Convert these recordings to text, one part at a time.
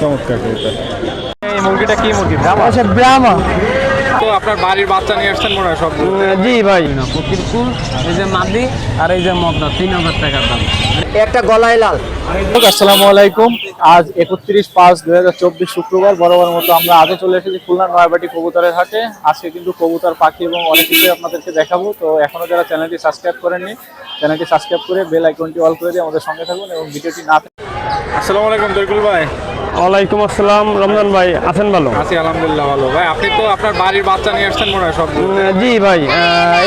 চমৎকার এই মুরগিটা কি মুরগি? আচ্ছা ব্রাহ্মা আপনার বাড়ির বাচ্চা নিয়ে আসছেন মনে হয় সব। জি ভাই। ফকির ফুল এই যে মাদি আর এই যে মগনা তিন হাজার টাকার দাম। একটা গলায় লাল। আসসালামু আলাইকুম। আজ একত্রিশ পাঁচ দুই হাজার চব্বিশ শুক্রবার বরাবর মতো আমরা আজও চলে এসেছি খুলনা নয়াবাটি কবুতরের হাটে। আজকে কিন্তু কবুতর পাখি এবং অনেক কিছু আপনাদেরকে দেখাবো। তো এখনও যারা চ্যানেলটি সাবস্ক্রাইব করেননি চ্যানেলটি সাবস্ক্রাইব করে বেল আইকনটি অল করে দিয়ে আমাদের সঙ্গে থাকুন এবং ভিডিওটি না আসসালামু আলাইকুম তরিকুল ভাই। ওয়ালাইকুম আসসালাম রমজান ভাই আছেন ভালো? আছি আলহামদুলিল্লাহ ভালো। ভাই আপনি তো আপনার বাড়ির বাচ্চা নিয়ে আসছেন মনে হয় সব জি ভাই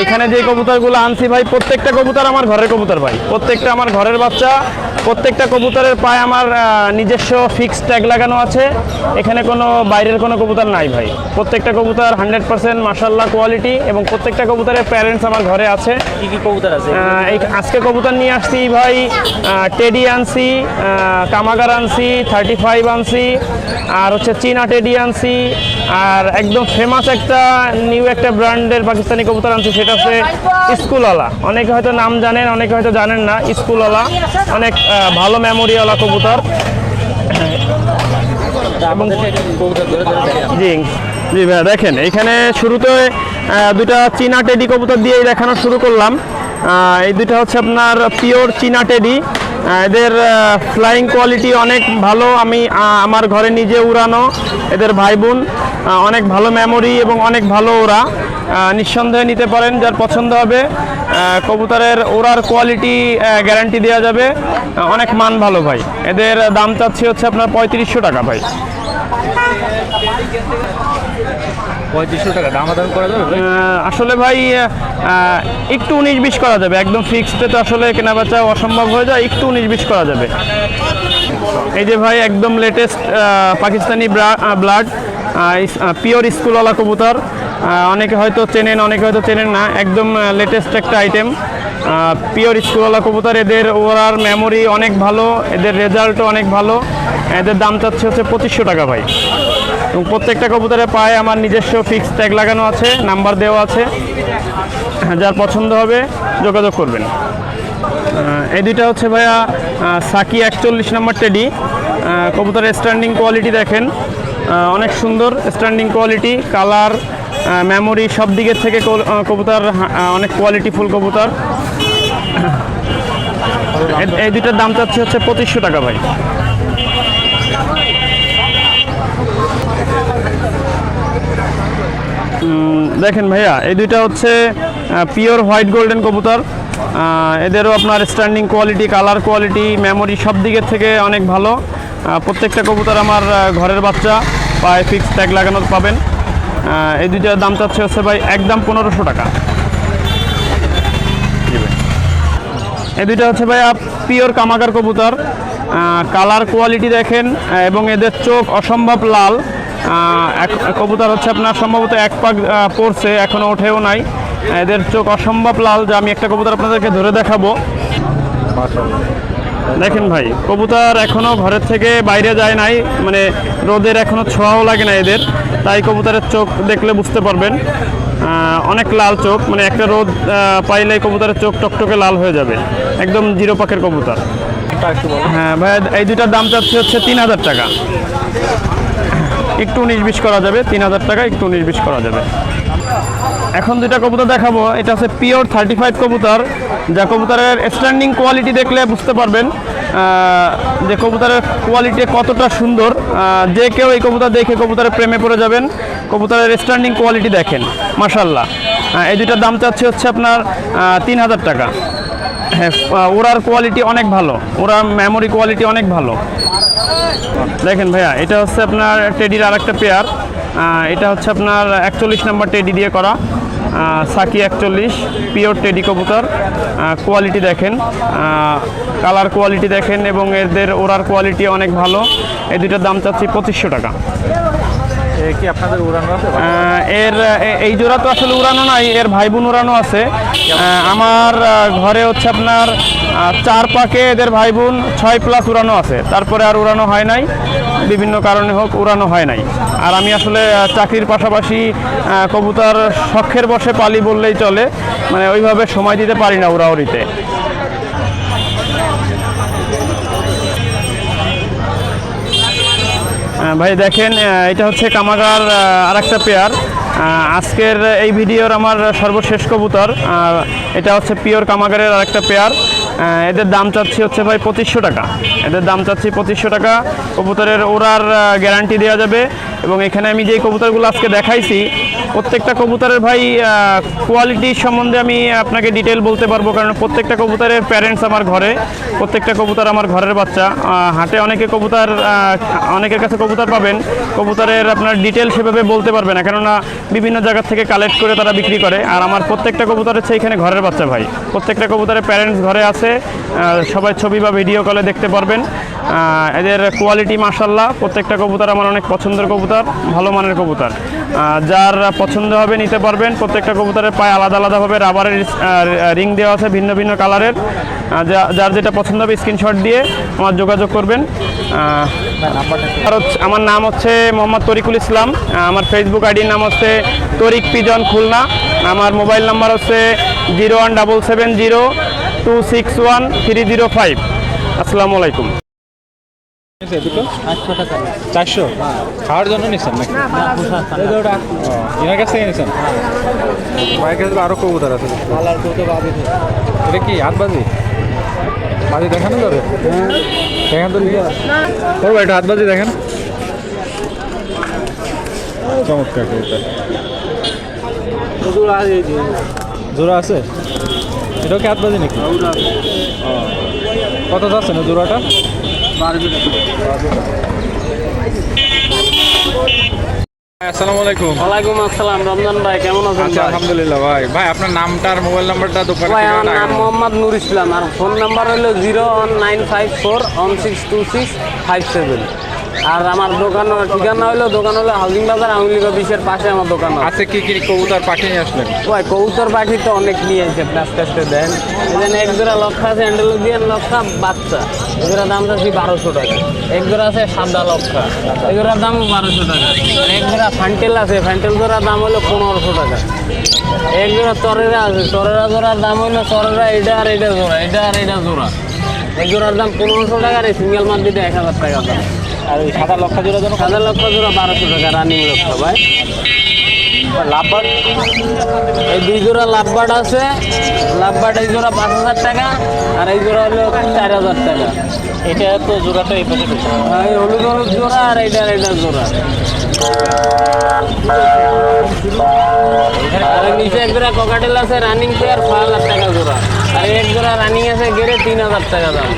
এখানে যে কবুতরগুলো আনছি ভাই প্রত্যেকটা কবুতর আমার ঘরের কবুতর ভাই। প্রত্যেকটা আমার ঘরের বাচ্চা প্রত্যেকটা কবুতরের পায়ে আমার নিজস্ব ফিক্সড ট্যাগ লাগানো আছে। এখানে কোনো বাইরের কোনো কবুতর নাই ভাই। প্রত্যেকটা কবুতর হান্ড্রেড পার্সেন্ট মাসাল্লাহ কোয়ালিটি এবং প্রত্যেকটা কবুতরের প্যারেন্টস আমার ঘরে আছে। কি কি কবুতর আছে? আজকে কবুতর নিয়ে আসছি ভাই টেডি আনছি কামাগার আনছি থার্টি ফাইভ আনছি আর হচ্ছে চীনা আনছি আর একদম ফেমাস একটা নিউ একটা ব্র্যান্ডের পাকিস্তানি কবুতর আনছি সেটা হচ্ছে স্কুলওয়ালা। অনেকে হয়তো নাম জানেন, অনেকে হয়তো জানেন না, স্কুলওয়ালা। অনেক ভালো মেমোরিওয়ালা কবুতর। এবং জি। জি ভাইয়া, দেখেন, এখানে শুরুতে দুটা চীনা টেডি কবুতর দিয়েই দেখানো শুরু করলাম। এই দুটা হচ্ছে আপনার পিওর চীনা টেডি। এদের ফ্লাইং কোয়ালিটি অনেক ভালো। আমি আমার ঘরে নিজে উড়ানো এদের ভাই বোন অনেক ভালো মেমোরি এবং অনেক ভালো ওরা। নিঃসন্দেহে নিতে পারেন, যার পছন্দ হবে। কবুতরের ওড়ার কোয়ালিটি গ্যারান্টি দেওয়া যাবে। অনেক মান ভালো ভাই। এদের দাম চাচ্ছি হচ্ছে আপনার পঁয়ত্রিশশো টাকা ভাই। পঁয়ত্রিশশো টাকা দাম দাম করা যাবে আসলে ভাই একটু উনিশ বিশ করা যাবে। একদম ফিক্সডে তো আসলে কেনা বেচা অসম্ভব হয়ে যায় একটু উনিশ বিশ করা যাবে। এই যে ভাই একদম লেটেস্ট পাকিস্তানি ব্লাড পিওর স্কুলওয়ালা কবুতর। অনেকে হয়তো চেনেন, অনেকে হয়তো চেনেন না। একদম লেটেস্ট একটা আইটেম পিওর স্কুলওয়ালা কবুতর, এদের ওরার মেমোরি অনেক ভালো, এদের রেজাল্টও অনেক ভালো। এদের দাম চাচ্ছে হচ্ছে পঁচিশশো টাকা ভাই। এবং প্রত্যেকটা কবুতরের পায়ে আমার নিজস্ব ফিক্স ট্যাগ লাগানো আছে নাম্বার দেওয়া আছে। যার পছন্দ হবে, যোগাযোগ করবেন। এই দুইটা হচ্ছে ভাইয়া সাকি একচল্লিশ নম্বর টেডি কবুতরের স্ট্যান্ডিং কোয়ালিটি দেখেন। অনেক সুন্দর স্ট্যান্ডিং কোয়ালিটি কালার মেমোরি সব দিকের থেকে কবুতর অনেক কোয়ালিটিফুল কবুতর। এ- এই দুইটার দাম চাচ্ছে হচ্ছে পঁচিশশো টাকা ভাই। দেখেন ভাইয়া, এই দুইটা হচ্ছে পিওর হোয়াইট গোল্ডেন কবুতর। এদেরও আপনার standing quality colour quality memory সব দিকের থেকে অনেক ভালো। প্রত্যেকটা কবুতর আমার ঘরের বাচ্চা। পায়ে ফিক্স ট্যাগ লাগানো পাবেন। এই দুইটার দাম চাচ্ছে হচ্ছে ভাই একদম পনেরোশো টাকা। এই দুইটা হচ্ছে ভাই আপ পিওর কামাকার কবুতর কালার কোয়ালিটি দেখেন এবং এদের চোখ অসম্ভব লাল। কবুতর হচ্ছে আপনার সম্ভবত এক পাক পড়ছে, এখনও ওঠেও নাই। এদের চোখ অসম্ভব লাল। যা আমি একটা কবুতর আপনাদেরকে ধরে দেখাবো। দেখেন ভাই, কবুতর এখনও ঘরের থেকে বাইরে যায় নাই মানে রোদের এখনও ছোঁয়াও লাগে না এদের, তাই কবুতরের চোখ দেখলে বুঝতে পারবেন অনেক লাল চোখ মানে একটা রোদ পাইলে কবুতরের চোখ টকটকে লাল হয়ে যাবে, একদম জিরো পাকের কবুতর। হ্যাঁ ভাই, এই দুটার দাম চাচ্ছে হচ্ছে তিন হাজার টাকা। একটু উনিশ বিশ করা যাবে, তিন হাজার টাকা, একটু উনিশ বিশ করা যাবে। এখন দুটা কবুতর দেখাবো। এটা হচ্ছে পিওর থার্টি ফাইভ কবুতর। যা কবুতরের স্ট্যান্ডিং কোয়ালিটি দেখলে বুঝতে পারবেন যে কবুতরের কোয়ালিটি কতটা সুন্দর। যে কেউ এই কবুতর দেখে কবুতরের প্রেমে পড়ে যাবেন, কবুতরের স্ট্যান্ডিং কোয়ালিটি দেখেন মাসাল্লাহ এই দুটার দাম চাচ্ছে হচ্ছে আপনার তিন হাজার টাকা। হ্যাঁ ওরার কোয়ালিটি অনেক ভালো। ওরার মেমোরি কোয়ালিটি অনেক ভালো। দেখেন ভাইয়া, এটা হচ্ছে আপনার টেডির আর একটা পেয়ার এটা হচ্ছে আপনার একচল্লিশ নাম্বার টেডি দিয়ে করা। সাকি একচল্লিশ, পিওর টেডি কবুতর। কোয়ালিটি দেখেন। কালার কোয়ালিটি দেখেন এবং এদের ওড়ার কোয়ালিটি অনেক ভালো। এই দুটার দাম চাচ্ছি পঁচিশশো টাকা। কি আপনাদের উড়ানো আছে? এর এই জোড়া তো আসলে উড়ানো নাই, এর ভাই বোন উড়ানো আছে। আমার ঘরে হচ্ছে আপনার চার পাকে এদের ভাই বোন ছয় প্লাস উড়ানো আছে। তারপরে আর উড়ানো হয় নাই। বিভিন্ন কারণে হোক, উড়ানো হয় নাই। আর আমি আসলে চাকরির পাশাপাশি কবুতর শখের বসে পালি বললেই চলে। মানে ওইভাবে সময় দিতে পারি না উড়াউড়িতে। ভাই দেখেন এটা হচ্ছে কামাগার আর একটা পেয়ার। আজকের এই ভিডিওর আমার সর্বশেষ কবুতর এটা হচ্ছে পিওর কামাগারের আর একটা পেয়ার এদের দাম চাচ্ছি হচ্ছে ভাই পঁচিশশো টাকা। এদের দাম চাচ্ছি পঁচিশশো টাকা। কবুতরের ওরার গ্যারান্টি দেওয়া যাবে। এবং এখানে আমি যে কবুতরগুলো আজকে দেখাইছি, প্রত্যেকটা কবুতরের ভাই কোয়ালিটি সম্বন্ধে আমি আপনাকে ডিটেল বলতে পারব, কারণ প্রত্যেকটা কবুতরের প্যারেন্টস আমার ঘরে, প্রত্যেকটা কবুতর আমার ঘরের বাচ্চা। হাটে অনেকে কবুতর অনেকের কাছে কবুতর পাবেন, কবুতরের আপনার ডিটেল সেভাবে বলতে পারবে না, কেননা বিভিন্ন জায়গা থেকে কালেক্ট করে তারা বিক্রি করে, আর আমার প্রত্যেকটা কবুতর হচ্ছে এখানে ঘরের বাচ্চা ভাই। প্রত্যেকটা কবুতরের প্যারেন্টস ঘরে আছে সবাই ছবি বা ভিডিও কলে দেখতে পারবেন। এদের কোয়ালিটি মাসাল্লাহ প্রত্যেকটা কবুতর আমার অনেক পছন্দের কবুতর। ভালো মানের কবুতর। যার পছন্দ হবে নিতে পারবেন। প্রত্যেকটা কবুতরের পায়ে আলাদা আলাদাভাবে রাবারের রিং দেওয়া আছে ভিন্ন ভিন্ন কালারের। যার যেটা পছন্দ হবে স্ক্রিনশট দিয়ে আমার যোগাযোগ করবেন। আর আমার নাম হচ্ছে মোহাম্মদ তরিকুল ইসলাম। আমার ফেসবুক আইডির নাম হচ্ছে তরিক পিজন খুলনা। আমার মোবাইল নাম্বার হচ্ছে zero one double seven zero two six one three zero five. আসসালামু আলাইকুম। দুটো চারশো? খাওয়ার জন্য নিছেন নাকি? এনার কাছ থেকে নিছেন? ভাইয়ের কাছে তো আরও কবুতর আছে। এটা কি হাত বাজি বাজি দেখানো যাবে? দেখেন তো নিয়ে ও ভাই এটা হাত বাজি দেখেন। চমৎকার কবুতর। জোড়া আছে এটাও কি হাত বাজি নাকি কত যাচ্ছে না জোড়াটা? আসসালামু আলাইকুম ওয়ালাইকুম আসসালাম রমজান ভাই কেমন আছেন আচ্ছা ভাই? আলহামদুলিল্লাহ ভাই। ভাই আপনার নামটা আর মোবাইল নাম্বারটা দোকানে ভাই আমার নাম মোহাম্মদ নুর ইসলাম আর ফোন নাম্বার হলো zero one nine five four one six two six five seven. আর আমার দোকান ঠিকানা হলো দোকান হলো হাউজিং বাজার লীগ অফিসের পাশে আমার দোকান আছে কি কি কবুতর পাখি নিয়ে আসলেন? ভাই কবুতর পাখি তো অনেক নিয়ে এসে আস্তে আস্তে দেন। এখানে এক জোড়া লক্ষা আছে অ্যান্ডালুজিয়ান লক্ষা বাচ্চা। এগুলোর দাম আছে বারোশো টাকা। এক জোড়া আছে সাদা লক্ষা। এগুলোর দাম বারোশো টাকা। এক জোড়া ফ্যান্টেল আছে ফ্যান্টেল জোড়ার দাম হলো পনেরোশো টাকা। এক জোড়া তরেরা আছে তরেরা জোড়ার দাম হলো তরেরা এটা আর এটা জোড়া এটা আর এটা জোড়া। এক জোড়ার দাম পনেরোশো টাকা আর সিঙ্গেল মাছ দিতে এক হাজার টাকা দাম। আর ওই সাদা লক্ষা জোড়া যেন সাদা লক্ষা জোড়া বারোশো টাকা রানিং লক্ষা ভাই লাভবান এই দুই জোড়া লাভবাট আছে। লাভবাট এই জোড়া পাঁচ হাজার টাকা আর এই জোড়া হলো চার হাজার টাকা। এটা তো জোড়াটা এই পাশে এই হলুদ হলুদ জোড়া আর এইটা আর এইটা জোড়া। আর নিচে এক জোড়া ককাটেল আছে রানিং পেয়ার ছয় হাজার টাকা জোড়া। আর এক জোড়া রানিং আছে গেড়ে তিন হাজার টাকা দাম।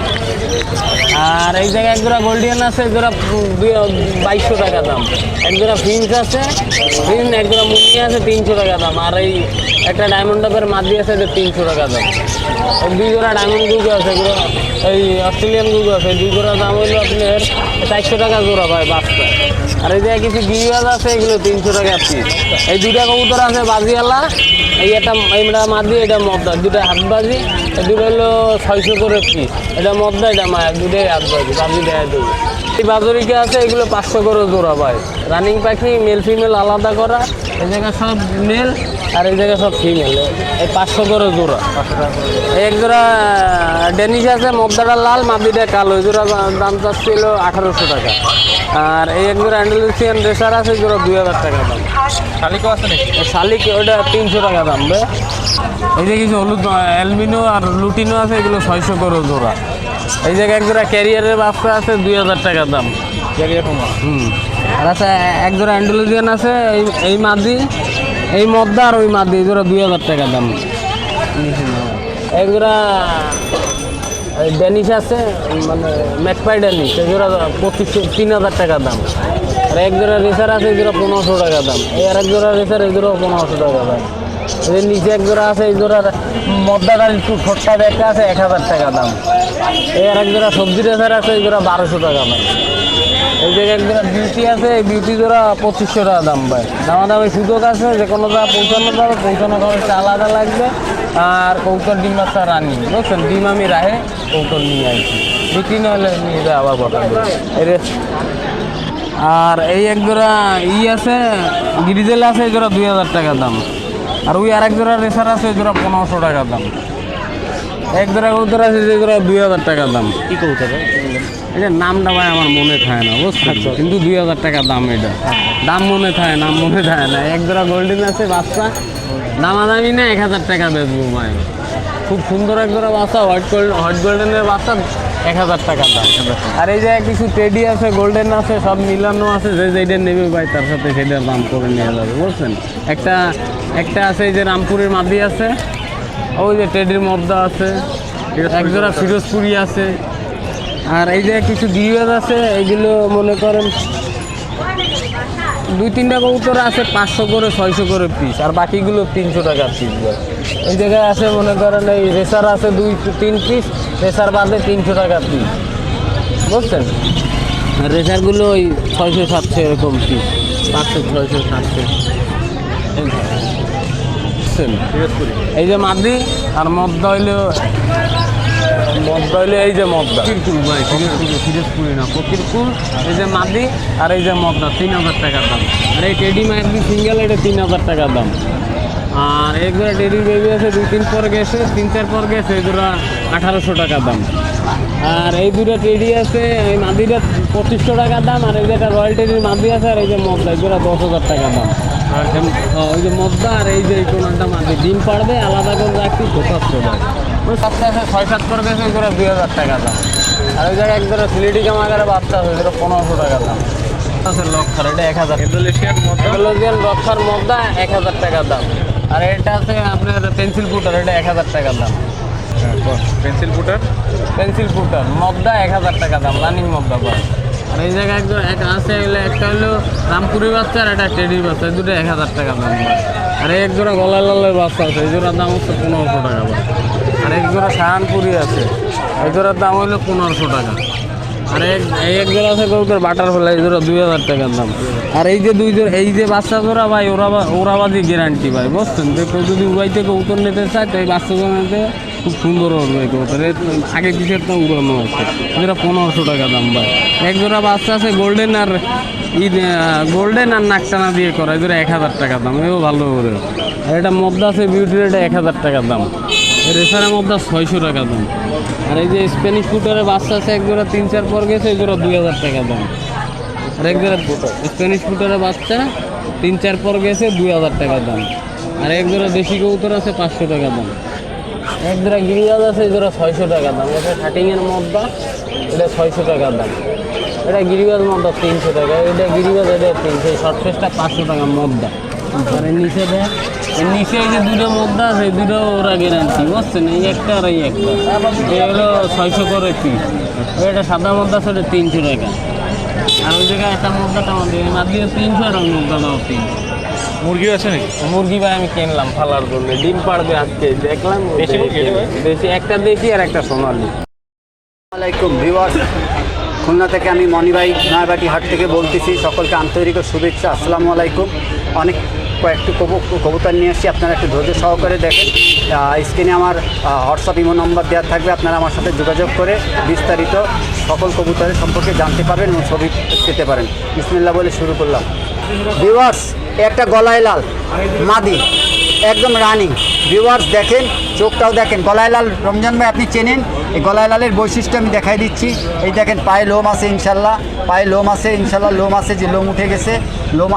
আর এই জায়গায় এক জোড়া গোল্ডিয়ান আছে, এক জোড়া বাইশশো টাকা দাম। এক জোড়া ফিন্স আছে ফিন্স এক জোড়া মুন্নি আছে, তিনশো টাকা দাম। আর এই একটা ডায়মন্ড ডাবের মাদি আছে, এটা তিনশো টাকা দাম। দুই জোড়া ডায়মন্ড গুগো আছে, এগুলো, এই অস্ট্রেলিয়ান গুগো আছে। দুই জোড়া দাম হইল আপনার চারশো টাকা জোড়া ভাই বাসটা আর এই যে কিছু গিরিবাজ আছে, এগুলো তিনশো টাকা পিস এই দুইটা কবুতর আছে বাজিওয়ালা এই একটা এইটা মাদি, এটা মদ্দা। দুটা হাত বাজি এই দুটো হলো ছয়শো করে পিস এটা মদ্দা, এটা মায়া দুটাই হাত বাজি বাজি দেয় দেবো এই বাজরিকা আছে, এগুলো পাঁচশো করে জোড়া ভাই। রানিং পাখি মেল ফিমেল আলাদা করা। এই জায়গায় সব মেল আর এই জায়গায় সব ফিমেল এই পাঁচশো করে জোড়া। এই এক জোড়া ডেনিশ আছে মদ্দাটা লাল মাদিটা কালো। এই জোড়া দাম চাচ্ছিল আঠারোশো টাকা। আর এই এক জোড়া অ্যান্ডালুসিয়ান রেসার আছে জোড়া দুই হাজার টাকা দাম। শালিকও আছে নাকি? শালিক ওটা তিনশো টাকা দাম বে। এই যে কিছু হলুদ অ্যালবিনো আর লুটিনো আছে এগুলো ছয়শো করে জোড়া। এই জায়গায় এক জোড়া ক্যারিয়ারের বাচ্চা আছে দুই হাজার টাকা দাম। ক্যারিয়ার হুম। আর আছে, এক জোড়া অ্যান্ডালুজিয়ান আছে, এই এই মাদি, এই মদ্দা আর ওই মাদি, এই জোড়া দুই হাজার টাকা দাম। এক জোড়া ড্যানিশ আছে মানে ম্যাকপাই ড্যানিশ এই জোড়া পঁচিশশো, তিন হাজার টাকা দাম। আর এক জোড়া রেসার আছে, এই জোড়া পনেরোশো টাকা দাম। এই আর এক জোড়া রেসার এই জোড়া পনেরোশো টাকা দাম। এই নিচে এক জোড়া আছে, এই জোড়ার মদ্দাটার একটু ঠোঁটটা দেখা আছে, এক হাজার টাকা দাম। এই আর এক জোড়া সবজি রেসার আছে, এই জোড়া বারোশো টাকা দাম। এই এক বিউটি আছে বিউটি জোড়া পঁচিশশো টাকা দাম সুযোগ আছে, যে আলাদা লাগবে, আর কৌতর ডিম বুঝছেন? ডিম আমি রাহে কৌতর নিয়ে নিয়ে আবার আর এই এক জোড়া ই আছে গ্রিজেল আছে জোড়া দুই হাজার টাকা দাম। আর ওই আর এক জোড়া রেসার আছে জোড়া পনেরোশো টাকা দাম। এক জোড়া কৌতর আছে, যে জোড়া দুই হাজার টাকা দাম। কি কবুতর এটা নামটা ভাই আমার মনে থাকে না বুঝছেন আচ্ছা। কিন্তু দুই হাজার টাকা দাম এটা। দাম মনে থাকে নাম মনে থাকে না। এক জোড়া গোল্ডেন আছে বাচ্চা। দামাদামি না এক হাজার টাকা বেচবো ভাই। খুব সুন্দর এক জোড়া বাচ্চা হোয়াইট গোল্ড হোয়াইট গোল্ডেনের বাচ্চা এক হাজার টাকা দাম। আর এই যে কিছু টেডি আছে গোল্ডেন আছে সব মিলানো আছে যে যেটা নেবে ভাই তার সাথে সেটার দাম করে নিয়ে যাবে বুঝছেন? একটা একটা আছে এই যে রামপুরের মাদি আছে ওই যে টেডির মদ্দা আছে এক জোড়া ফিরোজপুরি আছে। আর এই যে কিছু গিরিবাজ আছে, এইগুলো মনে করেন দুই তিনটা কবুতর আছে, পাঁচশো করে, ছয়শো করে পিস আর বাকিগুলো তিনশো টাকা পিস এই জায়গায় আছে মনে করেন এই রেসার আছে দুই তিন পিস রেসার বাদে তিনশো টাকা পিস বুঝছেন? আর রেসারগুলো ওই ছয়শো, সাতশো এরকম পিস পাঁচশো, ছয়শো, সাতশো। এই যে মাদি, আর মদ্দা হইল মদ্দা হইল এই যে মদ্দা। ফকিরকুল ভাই ফিরোজপুরি না, ফকিরকুল, এই যে মাদি আর এই যে মদ্দা, তিন হাজার টাকার দাম। আর এই টেডি মাদি সিঙ্গেল, এটা তিন হাজার টাকার দাম। আর একবার টেডি বেবি আছে, দুই তিন পর গেছে, তিন চার পর গেছে, এগুলো আঠারোশো টাকা দাম। আর এই দুটো টেডি আছে, এই মাদিটা পঁচিশশো টাকা দাম, আর এই যে একটা রয়্যাল টেডির মাদি আছে, আর এই যে মদ্দা, এগুলো দশ হাজার টাকা দাম। আর ওই যে মদ্দা আর এই যে কোনটা মাদি, ডিম পাড়বে, আলাদা করে রাখছি ভাই। ওই সপ্তাহে ছয় সাত করে ওইগুলো দুই হাজার টাকা দাম। আর ওই জায়গায় একদম সিলিটি কামাগারে বাচ্চা আছে পনেরোশো টাকা দাম। আছে লক্ষার এটা এক হাজার। ইন্দোনেশিয়ান মধ্যে ইন্দোনেশিয়ান লক্ষার মদ্দা এক হাজার টাকা দাম। আর এটা আছে আপনার পেন্সিল ফুটার এটা এক হাজার টাকা দাম। পেন্সিল ফুটার পেন্সিল ফুটার মদ্দা এক হাজার টাকা দাম রানিং আর এই জায়গায় একজন এক আছে হলো একটা হলো রামপুরি বাচ্চা আর একটা টেডির বাচ্চা এই দুটো এক হাজার টাকা দাম আর এই এক জোড়া গলায় লালের বাচ্চা আছে এই জোড়ার দাম হচ্ছে পনেরোশো টাকা এক জোড়া সাহানপুরি আছে। এই জোড়ার দাম হলো পনেরোশো টাকা। আর এক এক জোড়া আছে কবুতর বাটার ফেলা এই জোড়া দুই হাজার টাকার দাম। আর এই যে দুই জোড়া এই যে বাচ্চা জোড়া ভাই, ওরা ওরাবাদি গ্যারান্টি ভাই, বুঝছেন? যে কেউ যদি থেকে উত্তর নিতে চায়, তো এই বাচ্চা জোড়াতে খুব সুন্দর হবে কবুতর। আগে পিছের তো উড়ানো আছে যেটা পনেরোশো টাকা দাম ভাই। এক জোড়া বাচ্চা আছে গোল্ডেন আর ই গোল্ডেন আর নাকটানা দিয়ে করা। জোড়া এক হাজার টাকা দাম, এও ভালো করে। আর এটা মদ্দা আছে বিউটির এটা এক হাজার টাকার দাম। রেসারের মধ্যে ছয়শো টাকা দাম। আর এই যে স্প্যানিশ ফুটারের বাচ্চা আছে, এক জোড়া তিন চার পর গেছে, এই জোড়া দুই হাজার টাকা দাম। আর এক জোড়া স্প্যানিশ ফুটারের বাচ্চা তিন চার পর গেছে, দুই হাজার টাকা দাম। আর এক জোড়া দেশি কবুতর আছে, পাঁচশো টাকা দাম। এক জোড়া গিরিবাজ আছে, এই জোড়া ছয়শো টাকা দাম। এটা কাটিংয়ের মধ্যে এটা ছয়শো টাকা দাম। এটা গিরিবাজ মদ্দা তিনশো টাকা, এটা গিরিবাজ, এটা তিনশো শর্ট ফেসটা পাঁচশো টাকা মদ্দা। আর নিচে দেয় নিচে এই যে দুটো মদ্দা আছে দুটো ওরা গ্যারান্টি বুঝছেন? এই একটা আর এই একটা। এই হলো ছয়শো করে পিস এটা সাদা মদ্দা আছে এটা তিনশো টাকা। আর ওই জায়গায় একটা মদ্দাটা আমাদের মাদিয়ে তিনশো আর ওই মদ্দাটাও তিনশো মুরগিও আছে নাকি? মুরগি ভাই আমি কিনলাম ফালার জন্য। ডিম পাড়বে আজকে দেখলাম দেশি মুরগি ভাই? দেশি একটা দেশি আর একটা সোনালি। আলাইকুম ভিউয়ার্স। খুলনা থেকে আমি মণিভাই নয়াবাটি হাট থেকে বলতেছি সকলকে আন্তরিক শুভেচ্ছা। আসসালামু আলাইকুম অনেক কয়েকটি কবু- কবুতর নিয়ে এসেছি, আপনারা একটু ধৈর্য সহকারে দেখেন। স্ক্রিনে আমার হোয়াটসঅ্যাপ ইমো নম্বর দেওয়া থাকবে, আপনারা আমার সাথে যোগাযোগ করে বিস্তারিত সকল কবুতরের সম্পর্কে জানতে পারবেন এবং ছবি পেতে পারেন। বিসমিল্লা বলে শুরু করলাম। ভিওয়ার্স একটা গলায় লাল, মাদি, একদম রানিং। ভিওয়ার্স দেখেন চোখটাও দেখেন গলায় লাল রমজান ভাই আপনি চেনেন? এই গলায় লালের বৈশিষ্ট্য আমি দেখাই দিচ্ছি। এই দেখেন, পায়ে লোম আছে ইনশাল্লাহ, পায়ে লোম আছে, ইনশাল্লাহ লোম আছে যে লোম উঠে গেছে, লোম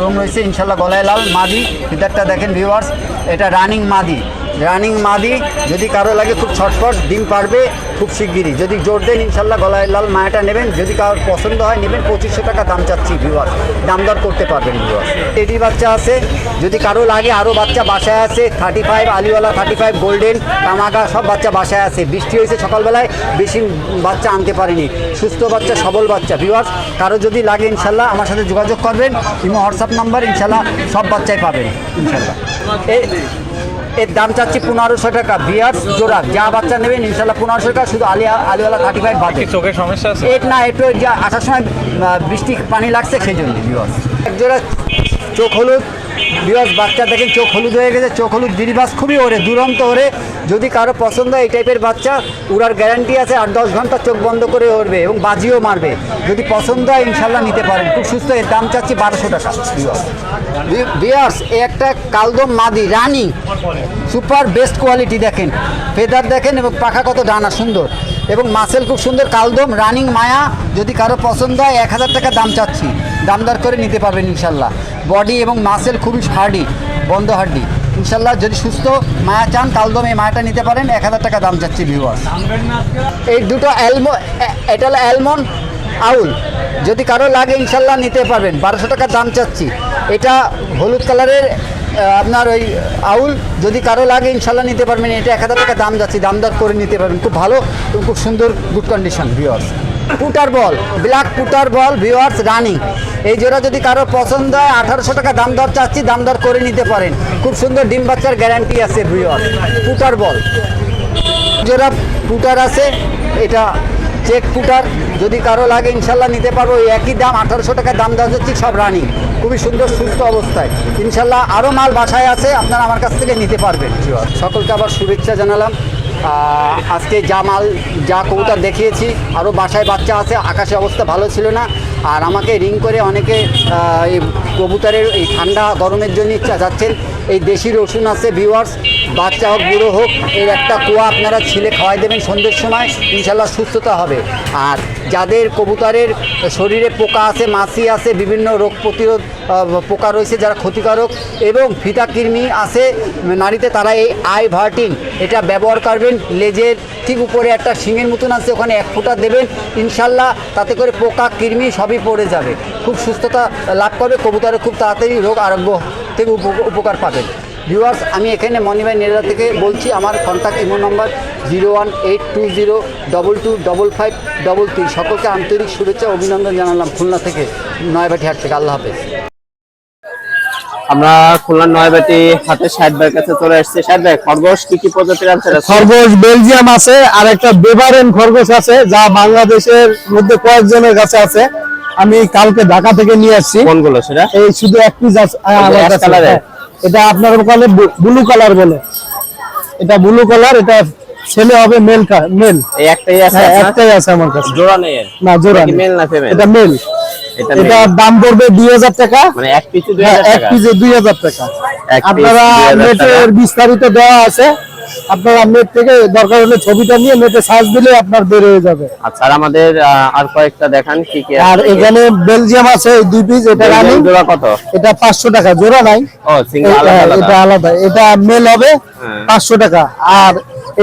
লোম রয়েছে ইনশাল্লাহ গলায় লাল মাদি ফিদারটা দেখেন ভিউয়ার্স এটা রানিং মাদি। রানিং মাদি, যদি কারও লাগে খুব ছটফট, ডিম পারবে খুব শিগগিরই। যদি জোর দেন, ইনশাল্লাহ গলায় লাল মায়াটা নেবেন। যদি কারোর পছন্দ হয়, নেবেন। পঁচিশশো টাকা দাম চাচ্ছি ভিউয়ার্স দাম দর করতে পারবেন ভিউয়ার্স টেডি বাচ্চা আছে। যদি কারও লাগে আরও বাচ্চা বাসায় আছে। থার্টি ফাইভ আলিওয়ালা থার্টি ফাইভ গোল্ডেন তামাকা, সব বাচ্চা বাসায় আছে। বৃষ্টি হয়েছে সকালবেলায়, বেশি বাচ্চা আনতে পারিনি। সুস্থ বাচ্চা, সবল বাচ্চা ভিউয়ার্স কারও যদি লাগে, ইনশাল্লাহ আমার সাথে যোগাযোগ করবেন। ইমো, হোয়াটসঅ্যাপ নাম্বার, ইনশাল্লাহ সব বাচ্চাই পাবেন, ইনশাল্লাহ। এর দাম চাচ্ছি পনেরোশো টাকা। বিয়ার জোড়া যা বাচ্চা নেবেন ইনশাল্লাহ পনেরোশো টাকা শুধু আলিয়া আলিওয়ালা থার্টি ফাইভ বাদে চোখের সমস্যা আছে? এর না একটু যে আসার সময় আহ, বৃষ্টি পানি লাগছে সেই জন্য বিয়ার এক জোড়া চোখ হলুদ বিকজ বাচ্চা দেখেন, চোখ হলুদ হয়ে গেছে, চোখ হলুদ গিরিবাস, খুবই ওরে, দুরন্ত ওরে। যদি কারও পছন্দ হয় এই টাইপের বাচ্চা, উড়ার গ্যারান্টি আছে আর দশ ঘণ্টা চোখ বন্ধ করে উড়বে এবং বাজিও মারবে। যদি পছন্দ হয়, ইনশাল্লাহ নিতে পারেন। খুব সুস্থ, এর দাম চাচ্ছি বারোশো টাকা। বিয়ার্স এ একটা কালদম মাদি, রানি। সুপার বেস্ট কোয়ালিটি দেখেন। ফেদার দেখেন এবং পাখা কত ডানা, সুন্দর। এবং মাসেল খুব সুন্দর, কালদম, রানিং মায়া। যদি কারও পছন্দ হয়, এক হাজার টাকা দাম চাচ্ছি। দামদার করে নিতে পারবেন ইনশাল্লাহ। বডি এবং মাসেল খুবই হার্ডি বন্ধ হাড্ডি ইনশাল্লাহ যদি সুস্থ মায়া চান কালদম এই মায়াটা নিতে পারেন। এক হাজার টাকা দাম চাচ্ছি ভিউয়ার্স এই দুটো অ্যালমো এটা অ্যালমন আউল। যদি কারও লাগে, ইনশাল্লাহ নিতে পারবেন। বারোশো টাকা দাম চাচ্ছি। এটা হলুদ কালারের আপনার ওই আউল। যদি কারও লাগে, ইনশাল্লাহ নিতে পারবেন। এটা এক হাজার টাকা দাম যাচ্ছে। দামদার করে নিতে পারবেন। খুব ভালো এবং খুব সুন্দর গুড কন্ডিশন ভিওয়ার্স পুটার বল ব্ল্যাক পুটার বল ভিওয়ার্স রানিং এই জোড়া যদি কারও পছন্দ হয়, আঠারোশো টাকা দাম দর চাচ্ছি, দাম দর করে নিতে পারেন। খুব সুন্দর ডিম বাচ্চার গ্যারান্টি আছে ভিওয়ার্স পুটার বল। জোড়া পুটার আছে, এটা চেক পুটার। যদি কারও লাগে, ইনশাল্লাহ নিতে পারব। একই দাম, আঠারোশো টাকা দাম দেওয়া হচ্ছে সব রানিং খুবই সুন্দর, সুস্থ অবস্থায়। ইনশাল্লাহ আরও মাল বাসায় আছে, আপনারা আমার কাছ থেকে নিতে পারবেন সকলকে আবার শুভেচ্ছা জানালাম। আজকে যা মাল, যা কবুতর দেখিয়েছি আরও বাসায় বাচ্চা আছে, আকাশে অবস্থা ভালো ছিল না। আর আমাকে রিং করে অনেকে এই কবুতরের এই ঠান্ডা গরমের জন্য ইচ্ছা যাচ্ছেন। এই দেশি রসুন আছে ভিউয়ার্স বাচ্চা হোক, বুড়ো হোক, এর একটা কুয়া আপনারা ছিলে খাওয়াই দেবেন সন্ধ্যের সময়। ইনশাল্লাহ সুস্থতা হবে। আর যাদের কবুতরের শরীরে পোকা আছে, মাছি আছে, বিভিন্ন রোগ প্রতিরোধ পোকা রয়েছে যারা ক্ষতিকারক এবং ফিতা কৃমি আছে, নারীতে তারা এই আই ভার্টিন, এটা ব্যবহার করবেন, লেজের ঠিক উপরে একটা শিঙের মতন আছে, ওখানে এক ফোঁটা দেবেন, ইনশাল্লাহ তাতে করে পোকা কৃমি সবই পড়ে যাবে। খুব সুস্থতা লাভ করবে, কবুতরে খুব তাড়াতাড়ি রোগ আরোগ্য থেকে উপ- উপকার পাবেন ভিউয়ার্স আমি এখানে মনিভাই নেড়া থেকে বলছি, আমার contact imo number zero one eight two zero double two double five double three. সকলকে আন্তরিক শুভেচ্ছা অভিনন্দন জানালাম খুলনা থেকে নয়বাটি হাট থেকে। আল্লাহ হাফেজ। আমরা খুলনার নয়বাটি হাতে ষাট ভাইয়ের কাছে চলে এসেছি। ষাট ভাই খরগোশ কি কি প্রজাতির আছে? খরগোশ বেলজিয়াম আছে আর একটা বেবারেন খরগোশ আছে যা বাংলাদেশের মধ্যে কয়েকজনের কাছে আছে। আমি কালকে ঢাকা থেকে নিয়ে আসছি। কোনগুলো সেটা? এই শুধু এক পিস আছে। এটা আপনার ওখানে ব্লু কালার বলে। এটা ব্লু কালার এটা ছেলে হবে মেল মেল এই একটাই আছে হ্যাঁ একটাই আছে আমার কাছে। জোড়া নেই না জোড়া নেই। মেল না ফিমেল এটা মেল এটা দাম পড়বে দুই হাজার টাকা। মানে এক পিসে দুই হ্যাঁ, হাজার এক টাকা। পিসে দুই হাজার টাকা। আপনারা নেটের বিস্তারিত দেওয়া আছে। আপনারা নেট থেকে দরকার হলে ছবিটা নিয়ে নেটে সার্চ দিলে আপনার বের হয়ে যাবে। আচ্ছা আর আমাদের আর কয়েকটা দেখান কি কি আর এখানে বেলজিয়াম আছে এই দুই পিস এটা রানিং জোড়া কত? এটা পাঁচশো টাকা জোড়া নাই। ও সিঙ্গেল এটা আলাদা এটা আলাদা। এটা মেল হবে হ্যাঁ। পাঁচশো টাকা। আর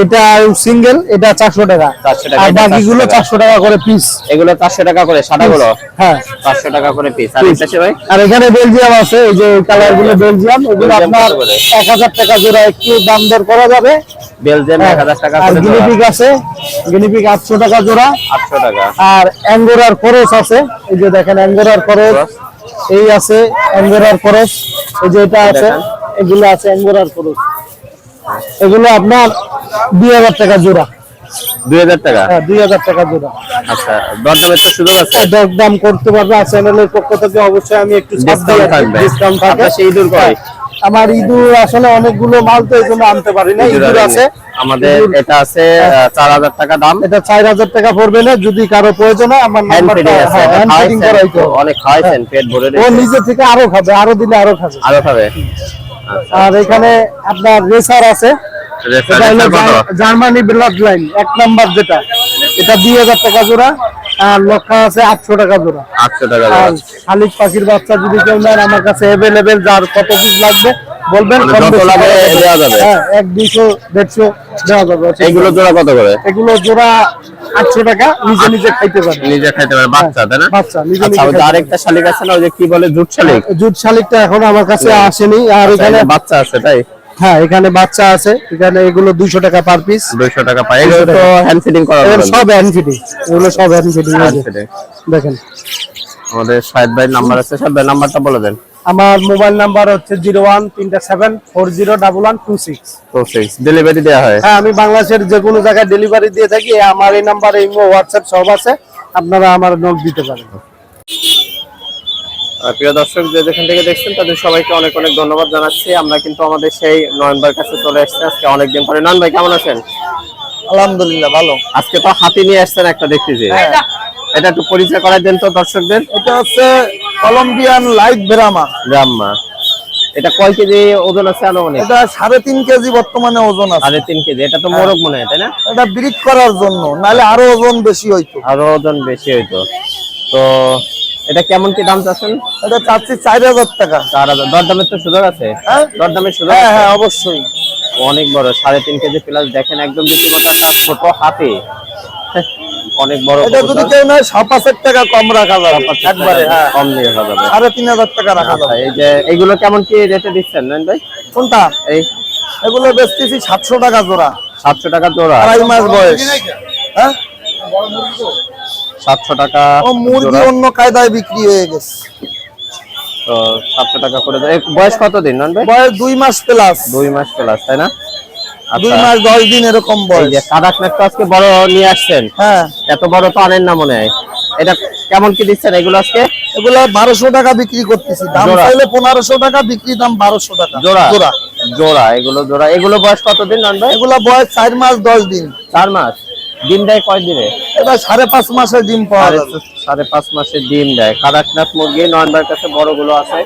এটা সিঙ্গেল এটা চারশো টাকা। 400 টাকা, আর এটা বাকিগুলো 400 টাকা। চারশো টাকা করে পিস এগুলো চারশো টাকা করে সাদাগুলো? হ্যাঁ। পাঁচশো টাকা করে পিস আর এটা ভাই? আর এখানে বেলজিয়াম আছে এই যে কালারগুলো বেলজিয়াম এগুলো আপনার কত করে? এক হাজার টাকা জোড়া একটু দাম দর করা যাবে। বেলজিয়াম এক হাজার টাকা আর করে গিনিপিক আছে গিনিপিক আটশো টাকা জোড়া। আটশো টাকা। আর অ্যাঙ্গোরার খরচ আছে এই যে দেখেন অ্যাঙ্গোরার খরচ এই আছে অ্যাঙ্গোরার খরচ এই যে এটা আছে এগুলো আছে অ্যাঙ্গোরার খরচ এগুলো আপনার দুই হাজার টাকা জোড়া। দুই হাজার টাকা? হ্যাঁ দুই হাজার টাকা জোড়া। আচ্ছা দরদামের তো সুযোগ আছে? দাম করতে পারবে আর চ্যানেলের পক্ষ থেকে অবশ্যই আমি একটু ডিসকাউন্ট থাকবে। ডিসকাউন্ট থাকে। সেই দূর কয়? আমার ইঁদুর আসলে অনেকগুলো মাল তো এই জন্য আনতে পারি না ইঁদুর আছে। আমাদের এটা আছে চার হাজার টাকা দাম। এটা চার হাজার টাকা পড়বে না যদি কারও প্রয়োজন হয় আমার হ্যাঁ। অনেক খাওয়াইছেন পেট ভরে ও নিজে থেকে আরও খাবে আরও দিলে আরও খাবে। আরও খাবে? আর এখানে আপনার রেসার আছে। এটা হলো জার্মানি ব্লাড লাইন এক নাম্বার যেটা। এটা দুই হাজার টাকা জোড়া আর লক্ষা আছে আটশো টাকা জোড়া। আটশো টাকা আর। শালিক পাখির বাচ্চা যদি কেউ নেন আমার কাছে অ্যাভেলেবেল যার কত পিস লাগবে বলবেন মানে। হ্যাঁ এক দুইশো দেড়শো দেওয়া যাবে। এইগুলো জোড়া কত করে? এগুলো জোড়া আটশো টাকা নিজে নিজে খাইতে পারে নিজে খাইতে পারে বাচ্চা তাই না? বাচ্চা, নিজে আচ্ছা নিজে আরেকটা শালিক আছে না ওই যে কি বলে জুট শালিক? জুট শালিকটা এখন আমার কাছে আসেনি আর আচ্ছা, এখানে বাচ্চা আছে তাই? হ্যাঁ এখানে বাচ্চা আছে এখানে এগুলো দুইশো টাকা পার পিস দুইশো টাকা পাই এগুলো তো হ্যান্ড করা যাবে। সব হ্যান্ড ফিটিং এগুলো সব হ্যান্ড Hand দেখেন। আমাদের শাহেদ ভাই নাম্বার আছে শাহেদ ভাই নাম্বারটা বলে দেন। আমার মোবাইল নাম্বার হচ্ছে জিরো ওয়ান তিনটা seven four zero double one two six. তো সিক্স ডেলিভারি দেওয়া হয়। হ্যাঁ আমি বাংলাদেশের যে কোনো জায়গায় ডেলিভারি দিয়ে থাকি আমার এই নাম্বারে ইমো হোয়াটসঅ্যাপ সব আছে আপনারা আমার নোট দিতে পারেন। প্রিয় দর্শক যে যেখান থেকে দেখছেন তাদের সবাইকে অনেক অনেক ধন্যবাদ জানাচ্ছি। আমরা কিন্তু আমাদের সেই নয়নবার কাছে চলে এসেছি। আজকে অনেকদিন পরে। নয়ন ভাই কেমন আছেন? আলহামদুলিল্লাহ ভালো। আজকে তো হাতি নিয়ে আসছেন একটা দেখতে দেখতেছি এটা একটু পরিচয় করাই দেন তো দর্শকদের। এটা হচ্ছে কলম্বিয়ান লাইট ব্রাহ্মা। ব্রাহ্মা। এটা কয় কেজি ওজন আছে আনুমানিক? এটা সাড়ে তিন কেজি বর্তমানে ওজন আছে। সাড়ে তিন কেজি এটা তো মোরগ মনে হয় তাই না? এটা ব্রিড করার জন্য নাহলে আরও ওজন বেশি হইতো। আরও ওজন বেশি হইতো। তো এটা কেমন কি দাম চাচ্ছেন? এটা চাচ্ছি চার হাজার টাকা। চার হাজার। দরদামের তো সুযোগ আছে? হ্যাঁ? দরদামের সুযোগ হ্যাঁ হ্যাঁ অবশ্যই। অনেক বড় সাড়ে তিন কেজি প্লাস দেখেন একদম রীতিমতো ছোট হাতে। অনেক বড় এটা যদি কেউ নেয় ছ পাঁচের টাকা কম রাখা যাবে। একবারে হ্যাঁ। কম দিয়ে রাখা যাবে। সাড়ে তিন হাজার টাকা রাখা আচ্ছা, যাবে। এই যে এইগুলো কেমন কি রেটে দিচ্ছেন নয়ন ভাই? কোনটা? এই এগুলো বেচতেছি সাতশো টাকা জোড়া। সাতশো টাকা জোড়া। আড়াই মাস বয়স। হ্যাঁ? সাতশো টাকা ও মুরগি অন্য কায়দায় বিক্রি হয়ে গেছে। তো সাতশো টাকা করে। বয়স কত দিন নয়ন ভাই? বয়স দুই মাস প্লাস দুই মাস প্লাস তাই না? দুই আচ্ছা মাস দশ দিন এরকম এই বয়স। যে সাদা তো আজকে বড় নিয়ে আসছেন। হ্যাঁ। এত বড় তো আনেন না মনে হয়। এটা কেমন কি দিচ্ছেন এগুলো আজকে? এগুলো বারোশো টাকা বিক্রি করতেছি। দাম। চাইলে পনেরোশো টাকা বিক্রি দাম বারোশো টাকা। জোড়া? জোড়া। জোড়া এগুলো জোড়া। এগুলো বয়স কতদিন নন ভাই? এগুলো বয়স চার মাস দশ দিন। চার মাস। ডিম দেয় কয় দিনে? এটা সাড়ে পাঁচ মাসের ডিম পাওয়া যাবে। সাড়ে পাঁচ মাসের ডিম দেয়। কারাকনাথ মুরগি নয়নবার কাছে বড়গুলো আছে।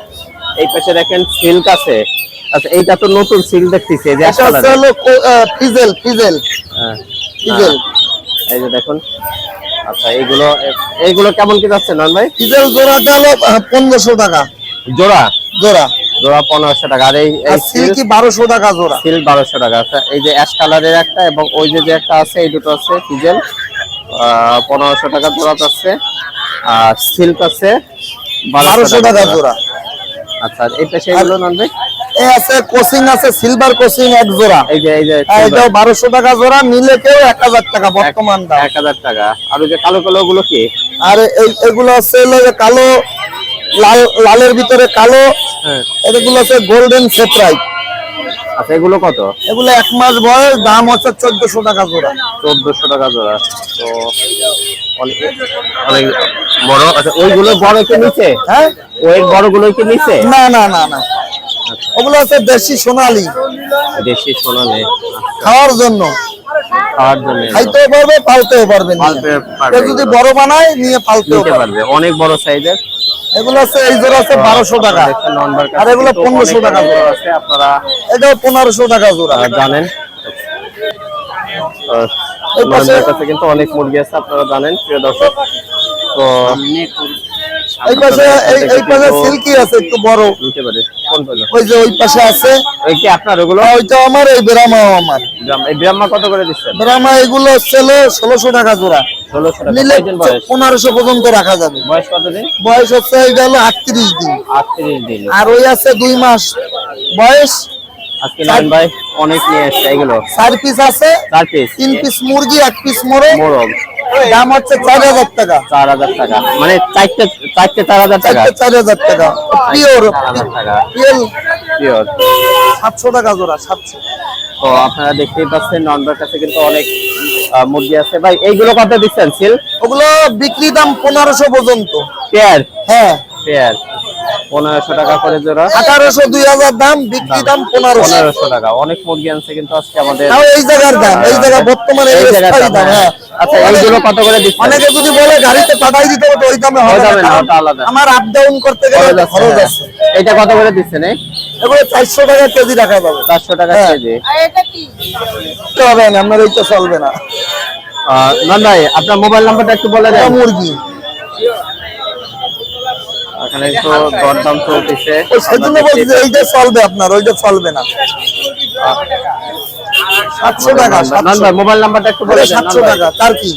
এই পাশে দেখেন সিল্ক আছে। আচ্ছা এইটা তো নতুন সিল্ক দেখতেছি এই যে হলো ফিজেল ফিজেল। হ্যাঁ, ফিজেল। এই যে দেখুন। আচ্ছা এইগুলো এইগুলো কেমন কি যাচ্ছে নন ভাই ফিজেল জোড়াটা হলো পনেরোশো টাকা। জোড়া? জোড়া। জোড়া পনেরোশো টাকা। আর এই সিল্ক সিল্কি বারোশো টাকা জোড়া? সিল্ক বারোশো টাকা। আচ্ছা এই যে অ্যাশ কালারের একটা এবং ওই যে যে একটা আছে এই দুটো আছে সিজেল পনেরোশো টাকা জোড়া আছে। আর সিল্ক আছে বারোশো টাকা জোড়া। আচ্ছা এই পাশে এগুলো আছে কোচিং আছে সিলভার কোচিং এক জোড়া। এই যে এই যে এটাও বারোশো টাকা জোড়া নিলে কেউ টাকা বর্তমান দাম। টাকা। আর ওই যে কালো কালো গুলো কি? আর এই এগুলো হলো কালো লাল লালের ভিতরে কালো হ্যাঁ। এগুলো হচ্ছে গোল্ডেন সেপ্রাইট আচ্ছা এগুলো কত? এগুলো এক মাস বয়স দাম হচ্ছে চোদ্দশো টাকা জোড়া। চোদ্দশো টাকা জোড়া। তো অনেক অনেক বড়? আচ্ছা ওইগুলো বড় কি নিচে? হ্যাঁ? ওই বড়গুলো কি নিচে? না না না না। ওগুলো হচ্ছে দেশি সোনালি। দেশি সোনালে। খাওয়ার জন্য। খাওয়ার জন্য। খাইতেও পারবে পালতেও পারবে। পালতে যদি বড় বানায় নিয়ে পালতেও পারবে। অনেক বড় সাইজের। এগুলো হচ্ছে এই জোড়া আছে বারোশো টাকা। আর এগুলো পনেরোশো টাকা জোড়া। আছে আপনারা এটাও পনেরোশো টাকা জোড়া। জানেন? আহ, এই পাশে- নন্দর কাছে কিন্তু অনেক মুরগি আছে আপনারা জানেন প্রিয় দর্শক। তো এই পাশে এই এই পাশে সিল্কি আছে একটু বড়। নিতে পারে। কোন পেল ওই যে ওই পাশে আছে। ওই কি আপনার ওগুলো? ওইটা আমার এই আমার। ব্রাহ্মা- এই ব্রাহ্মা কত করে দিচ্ছেন? এগুলো হচ্ছে টাকা জোড়া। ষোলোশো নিলে পনেরোশো পর্যন্ত রাখা যাবে। বয়স কতদিন? বয়স হচ্ছে হলো আটত্রিশ দিন। আটত্রিশ দিন। আর ওই আছে দুই মাস। বয়স? আজকে নারায়ণ ভাই অনেক নিয়ে এসছে এগুলো। চার পিস আছে। চার পিস? তিন পিস মুরগি এক পিস মোরগ। মোরগ। দাম হচ্ছে চার হাজার টাকা। চার হাজার টাকা। মানে চারটে চারটে চার হাজার টাকা? চার হাজার টাকা। পিওর। পিওর। সাতশো টাকা জোড়া সাতশো। তো আপনারা দেখতেই পাচ্ছেন নন্দার কাছে কিন্তু অনেক মুরগি আছে। ভাই এইগুলো কত দিচ্ছেন সিল? ওগুলো বিক্রি দাম পনেরোশো পর্যন্ত। পেয়ার? হ্যাঁ। পেয়ার। পনেরোশো টাকা করে জোড়া। আঠারোশো দুই হাজার দাম বিক্রি দাম পনেরোশো। পনেরোশো টাকা। অনেক মুরগি আনছে কিন্তু আজকে আমাদের এই জায়গার দাম এই জায়গা বর্তমানে এই জায়গার দাম, দাম হ্যাঁ। আচ্ছা এইগুলো কত করে দিচ্ছেন অনেকে যদি বলে গাড়িতে পাঠাই দিতে হবে ওই দামে হবে ওই না, দামে ওটা আলাদা। আমার আপ ডাউন করতে গেলে খরচ আছে, খরচ। আছে। এইটা কত করে দিচ্ছেন এগুলো চারশো টাকা কেজি রাখা যাবে। চারশো টাকা আর হবে না আপনার এইটা চলবে না। ভাই আপনার মোবাইল নাম্বারটা একটু বলে দেয় দেন মুরগি। এখানে তো দরদাম চলতেছে। ওই সেজন্য বলছি যে এইটা চলবে আপনার ওইটা চলবে না। সাতশো টাকা নন ভাই মোবাইল নাম্বারটা একটু বলে সাতশো টাকা তার কি?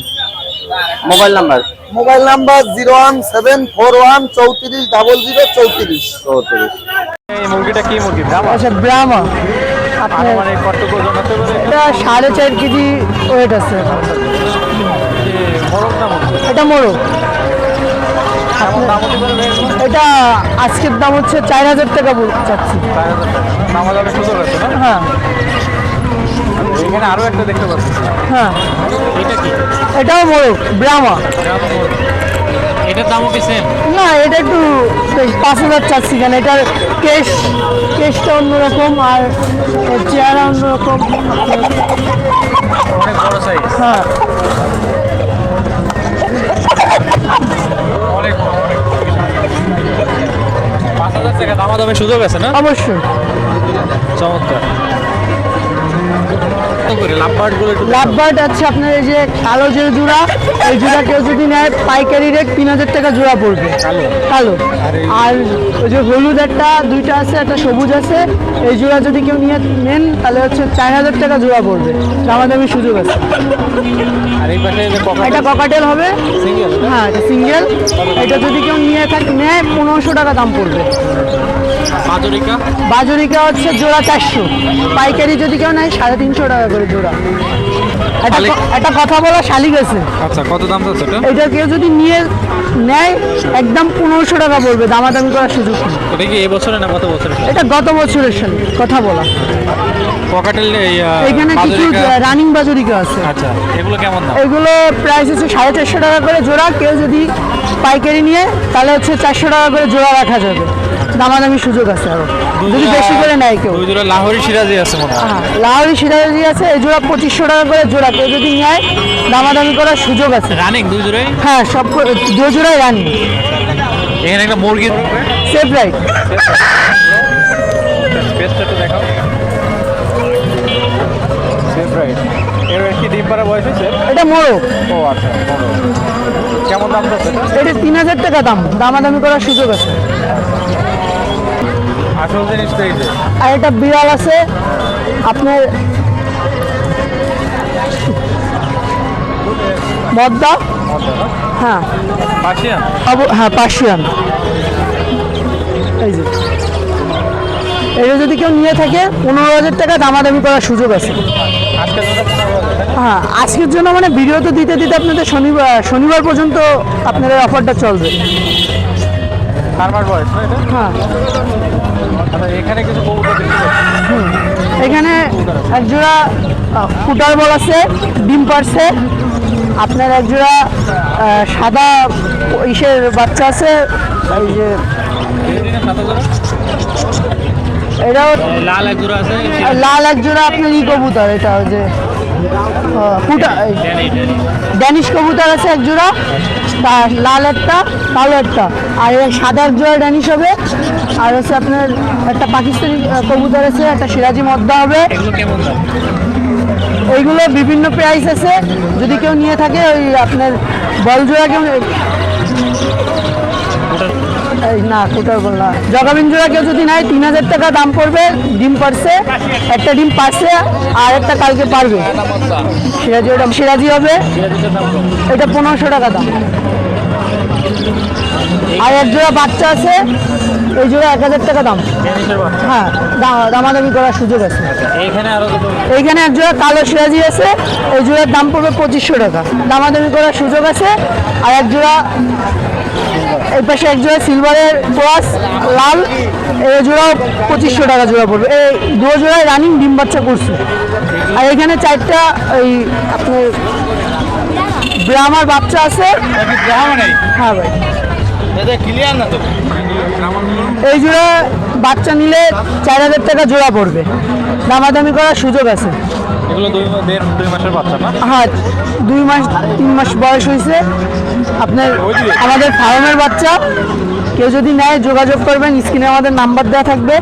Mobile number. Mobile number zero one seven four one চৌত্রিশ ডাবল জিরো চৌত্রিশ। চৌত্রিশ। এই মুরগিটা কি মুরগি? ব্রাহ্মা আচ্ছা ব্রাহ্মা মানে এটা সাড়ে চার কেজি ওয়েট আছে। এটা মোরগ এটা আজকের দাম হচ্ছে চার হাজার টাকা চাচ্ছি। হ্যাঁ। এখানে আরও একটা দেখতে পাচ্ছি হ্যাঁ। এটা কি এটাও মোরগ ব্রাহ্মা। এটার দামও কি সেম না এটা একটু পাঁচ হাজার চাচ্ছি কেন? এটার কেস কেসটা অন্যরকম আর চেহারা অন্যরকম। অনেক বড় সাইজ হ্যাঁ। টাকা দামাদামের সুযোগ আছে না? অবশ্যই। চমৎকার। লাভবার্ড আছে আপনার এই যে কালো যে জোড়া এই জোড়া কেউ যদি নেয় পাইকারি রেট তিন হাজার টাকা জোড়া পড়বে। কালো? আর ওই যে হলুদ একটা দুইটা আছে একটা সবুজ আছে। এই জোড়া যদি কেউ নিয়ে নেন তাহলে হচ্ছে চার হাজার টাকা জোড়া পড়বে। দামাদামি সুযোগ আছে। এটা ককাটেল হবে? সিঙ্গেল হ্যাঁ এটা সিঙ্গেল এটা যদি কেউ নিয়ে থাকে নেয় পনেরোশো টাকা দাম পড়বে। মাজরিকা বাজরিকা? হচ্ছে জোড়া চারশো। পাইকারি যদি কেউ নেয় সাড়ে তিনশো টাকা করে জোড়া। একটা কথা বলা শালিক আছে আচ্ছা কত দাম যাচ্ছে এটা? এটা কেউ যদি নিয়ে নেয় একদম পনেরোশো টাকা পড়বে দামাদামি করার সুযোগ নেই। এটা কি না গত বছরে এটা গত বছরের শালিক কথা বলা। পকেটেল এখানে কিছু রানিং বাজরিকা আছে। আচ্ছা এগুলো কেমন দাম? এগুলো প্রাইস হচ্ছে সাড়ে চারশো টাকা করে জোড়া। কেউ যদি পাইকারি নিয়ে তাহলে হচ্ছে চারশো টাকা করে জোড়া রাখা যাবে। দামাদামি সুযোগ আছে আরও। যদি বেশি করে নেয় কেউ। দুই জোড়া লাহোরি সিরাজি আছে মনে হয়। লাহোরি সিরাজি আছে এই জোড়া পঁচিশশো টাকা করে জোড়া। কেউ যদি নেয় দামাদামি করার সুযোগ আছে। রানিং দুই জোড়াই? হ্যাঁ সব দু জোড়াই রানিং এখানে একটা মুরগি সেফ রাইট পেস্টটা একটু দেখাও। সেফ রাইট এর কি ডিম পাড়া বয়স হয়েছে? এটা মোরগ। ও আচ্ছা বড়। কেমন দাম যাচ্ছে এটা? এটা তিন হাজার টাকা দাম। দামাদামি করার সুযোগ আছে। আসল জিনিসটা এই যে। আর এটা বিড়াল আছে আপনার মদ্দা? হ্যাঁ। পার্সিয়ান? হ্যাঁ পার্সিয়ান। এই যে। এটা যদি কেউ নিয়ে থাকে পনেরো হাজার টাকা দামাদামি করার সুযোগ আছে? হ্যাঁ আজকের জন্য মানে ভিডিও তো দিতে দিতে আপনাদের শনিবার শনিবার পর্যন্ত আপনাদের অফারটা চলবে। হ্যাঁ। এখানে কিছু। এখানে একজোড়া ফুটার বল আছে ডিম পারছে। আপনার একজোড়া আহ, সাদা ইসের বাচ্চা আছে এই যে এটাও লাল এক জোড়া আছে লাল একজোড়া আপনার ই কবুতর এটা ওই যে ফুটা ড্যানিশ কবুতর আছে এক জোড়া তার লাল একটা কালো একটা। আর এই সাদা এক জোড়া ড্যানিশ হবে আর হচ্ছে আপনার একটা পাকিস্তানি কবুতর আছে একটা সিরাজি মদ্দা হবে। এইগুলো বিভিন্ন প্রাইস আছে। যদি কেউ নিয়ে থাকে ওই আপনার বলজোড়া কেউ না কোটার বল না। জগাবিন জোড়া কেউ যদি নেয় তিন হাজার টাকা দাম পড়বে। ডিম পারছে একটা ডিম পারছে আর একটা কালকে পারবে। সিরাজি ওটা সিরাজি হবে। এটা পনেরোশো টাকা দাম। আর এক জোড়া বাচ্চা আছে এই জোড়া এক হাজার টাকা দাম। হ্যাঁ দামাদামি করার সুযোগ আছে। এইখানে এক জোড়া কালো সিরাজি আছে এই জোড়ার দাম পড়বে পঁচিশশো টাকা। দামাদামি করার সুযোগ আছে আর এক জোড়া এই পাশে এক জোড়া সিলভারের ক্রস লাল এই জোড়াও পঁচিশশো টাকা জোড়া পড়বে। এই দু জোড়ায় রানিং ডিম বাচ্চা করছে। আর এখানে চারটা ওই আপনার ব্রাহ্মার বাচ্চা আছে। হ্যাঁ ভাই। এই জোড়া বাচ্চা নিলে চার হাজার টাকা জোড়া পড়বে। দামাদামি করার সুযোগ আছে। এগুলো দুই দেড় দুই মাসের বাচ্চা না? হ্যাঁ দুই মাস তিন মাস বয়স হয়েছে। আপনার আমাদের ফার্মের বাচ্চা। কেউ যদি নেয় যোগাযোগ করবেন স্ক্রিনে আমাদের নাম্বার দেওয়া থাকবে।